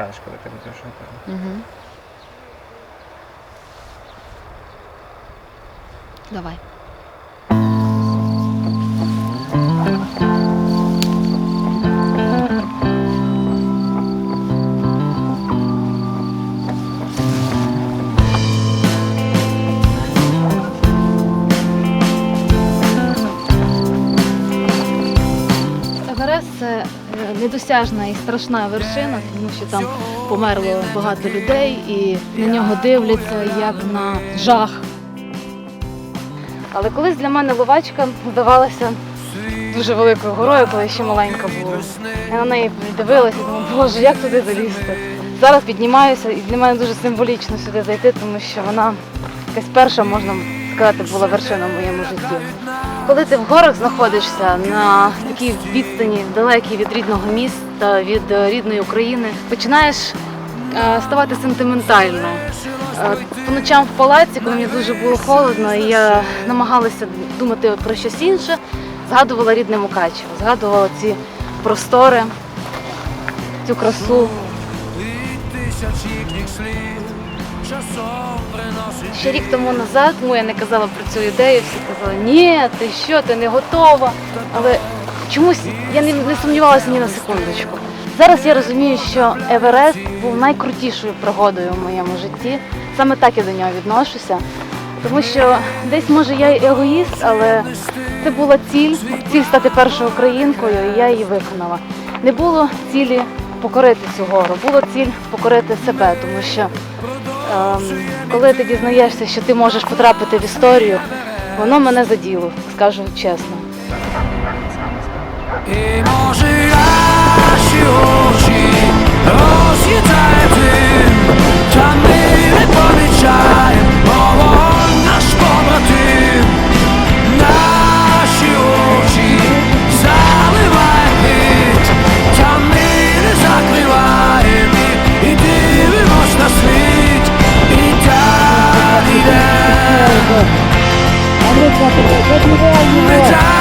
надихаєш, коли ти будеш готовий. Угу. Давай. Недосяжна і страшна вершина, тому що там померло багато людей і на нього дивляться як на жах. Але колись для мене Ловачка здавалася дуже великою горою, коли ще маленька була. Я на неї дивилася і думала, боже, як туди залізти. Зараз піднімаюся, і для мене дуже символічно сюди зайти, тому що вона якась перша, можна сказати, була вершина в моєму житті. Коли ти в горах знаходишся на такій відстані, далекій від рідного міста, від е, рідної України, починаєш е, ставати сентиментально. Е, По ночам в палаці, коли мені дуже було холодно, і я намагалася думати про щось інше, згадувала рідне Мукачево, згадувала ці простори, цю красу. Ще рік тому назад тому я не казала про цю ідею, всі казали, ні, ти що, ти не готова. Але чомусь я не, не сумнівалася ні на секундочку. Зараз я розумію, що Еверест був найкрутішою пригодою в моєму житті. Саме так я до нього відношуся. Тому що десь може я і егоїст, але це була ціль, ціль стати першою українкою, і я її виконала. Не було цілі покорити цю гору, було ціль покорити себе, тому що Ем, коли ти дізнаєшся, що ти можеш потрапити в історію, воно мене заділо, скажу чесно. І може, наші очі Let's go.